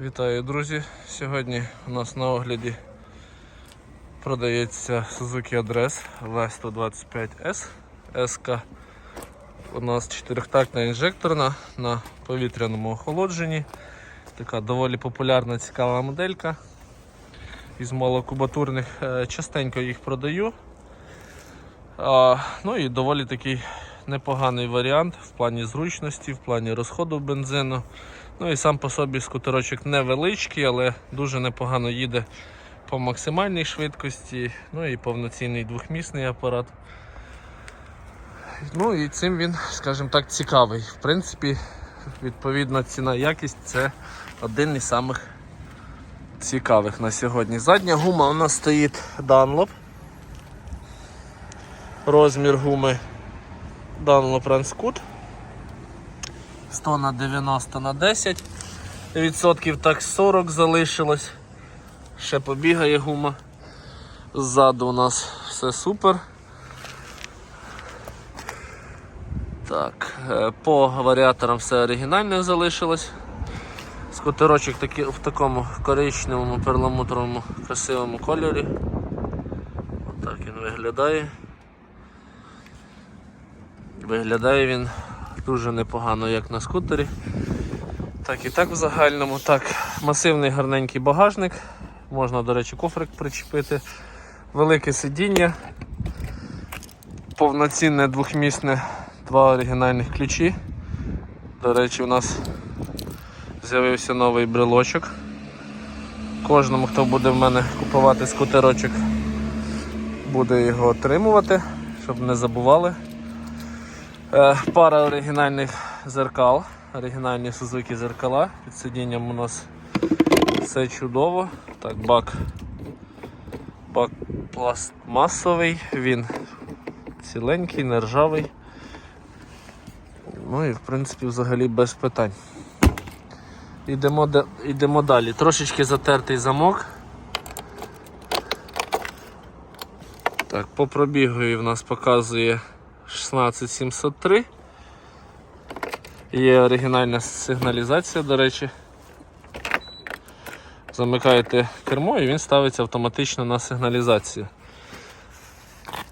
Вітаю, друзі! Сьогодні у нас на огляді продається Suzuki Address V125S. S у нас чотирьохтактна інжекторна на повітряному охолодженні. Така доволі популярна цікава моделька. Із малокубатурних Е, частенько їх продаю. А, ну і доволі такий непоганий варіант в плані зручності, в плані розходу бензину. Ну і сам по собі скутерочок невеличкий, але дуже непогано їде по максимальній швидкості. Ну і повноцінний двохмісний апарат. Ну і цим він, скажімо так, цікавий. В принципі, відповідно, ціна якість це один із самих цікавих на сьогодні. Задня гума у нас стоїть Dunlop. Розмір гуми Dunlop Ranscoot 100 на 90 на 10 відсотків, так 40 залишилось. Ще побігає гума. Ззаду у нас все супер. Так, е, по варіаторам все оригінальне залишилось. Скутерочок такі, в такому коричневому перламутровому красивому кольорі. Отак він виглядає. Виглядає він дуже непогано, як на скутері. Так і так в загальному. Так, масивний гарненький багажник. Можна, до речі, кофрик причепити. Велике сидіння. Повноцінне двохмісне, два оригінальних ключі. До речі, у нас з'явився новий брелочок. Кожному, хто буде в мене купувати скутерочок, буде його отримувати, щоб не забували. Е, Пара оригінальних зеркал, оригінальні Suzuki зеркала. Під сидінням у нас все чудово. Так, бак, бак пластмасовий, він ціленький, нержавий. Ну і в принципі взагалі без питань. Йдемо, йдемо далі. Трошечки затертий замок. Так, по пробігу в нас показує 16703. Є оригінальна сигналізація, до речі. Замикаєте кермо і він ставиться автоматично на сигналізацію.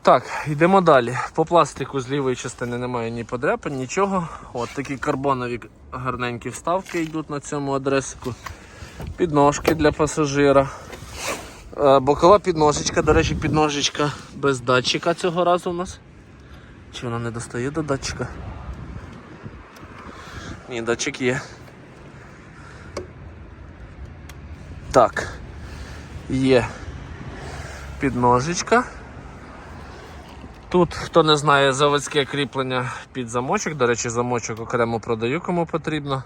Так, йдемо далі. По пластику з лівої частини немає ні подряпин, нічого. От такі карбонові гарненькі вставки йдуть на цьому адресику. Підножки для пасажира. Е, Бокова підножечка, до речі, підножечка без датчика цього разу у нас. Чи вона не достає до датчика? Ні, датчик є. Так. Є підножечка. Тут, хто не знає, заводське кріплення під замочок. До речі, замочок окремо продаю, кому потрібно.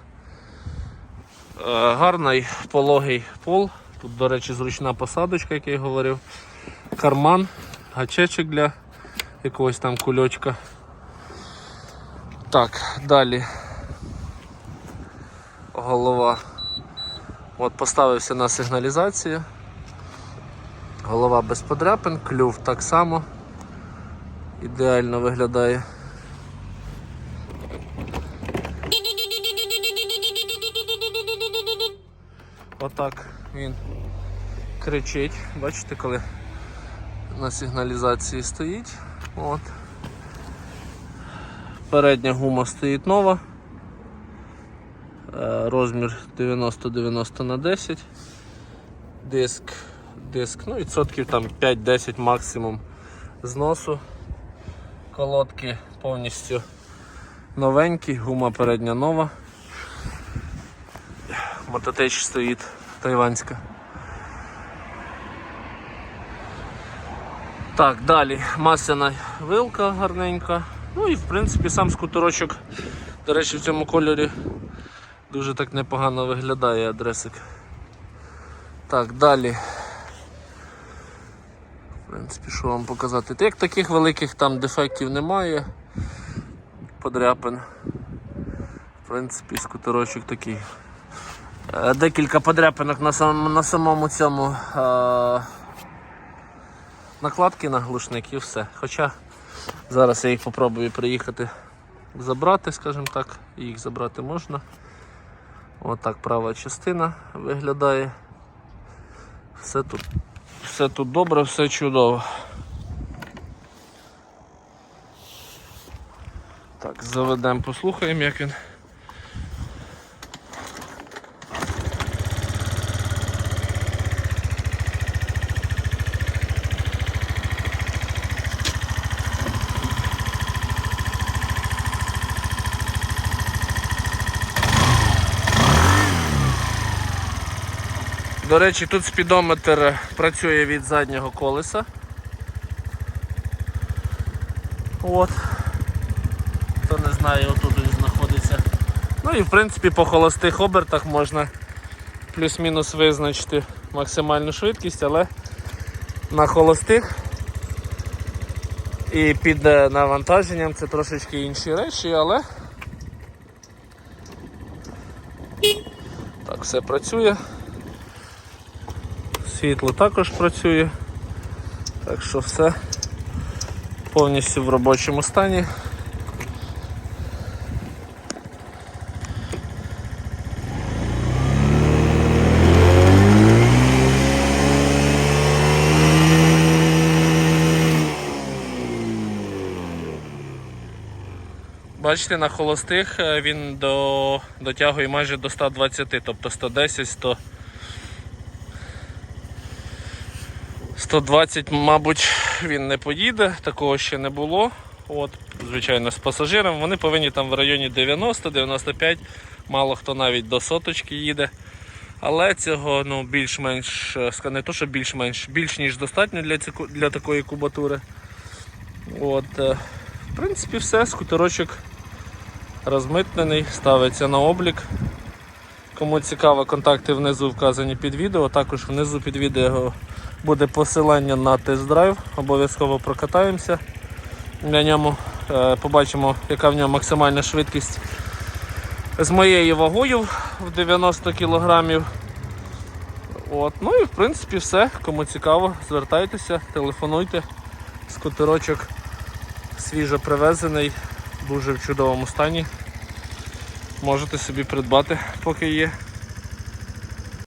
Е, Гарний пологий пол. Тут, до речі, зручна посадочка, як я й говорив. Карман, гачечок для якогось там кульочка. Так, далі голова. От поставився на сигналізацію. Голова без подряпин, клюв так само. Ідеально виглядає. Отак він кричить. Бачите, коли на сигналізації стоїть. От. Передня гума стоїть нова. Е, Розмір 90-90 на 10. Диск, диск, ну відсотків там 5-10 максимум зносу. Колодки повністю новенькі, гума передня нова. Мототеч стоїть тайванська. Так, далі масляна вилка гарненька. Ну і в принципі сам скутерочок, до речі, в цьому кольорі дуже так непогано виглядає адресик. Так, далі. В принципі, що вам показати? Як таких великих там дефектів немає, подряпин. В принципі, скутерочок такий. Е, Декілька подряпинок на самому, на самому цьому е, накладки на глушник і все. Хоча зараз я їх попробую приїхати забрати, скажімо так, їх забрати можна. Отак права частина виглядає. Все тут, все тут добре, все чудово. Так, заведемо, послухаємо, як він. До речі, тут спідометр працює від заднього колеса. От. Хто не знає, отут він знаходиться. Ну і в принципі по холостих обертах можна плюс-мінус визначити максимальну швидкість, але на холостих і під е, навантаженням це трошечки інші речі, але так, все працює. Світло також працює, так що все повністю в робочому стані. Бачите, на холостих е, він до, дотягує майже до 120, тобто 110, 100. 120, мабуть, він не поїде, такого ще не було. От, звичайно, з пасажиром. Вони повинні там в районі 90-95, мало хто навіть до соточки їде. Але цього ну, більш-менш, е, не то, що більш-менш, більш ніж достатньо для, ціку- для такої кубатури. От, е, в принципі, все, скутерочок розмитнений, ставиться на облік. Кому цікаво, контакти внизу вказані під відео. Також внизу під відео буде посилання на тест-драйв. Обов'язково прокатаємося на ньому. Е, Побачимо, яка в ньому максимальна швидкість з моєю вагою в 90 кг. От. Ну і в принципі все. Кому цікаво, звертайтеся, телефонуйте. Скутерочок свіжо привезений, дуже в чудовому стані. Можете собі придбати, поки є.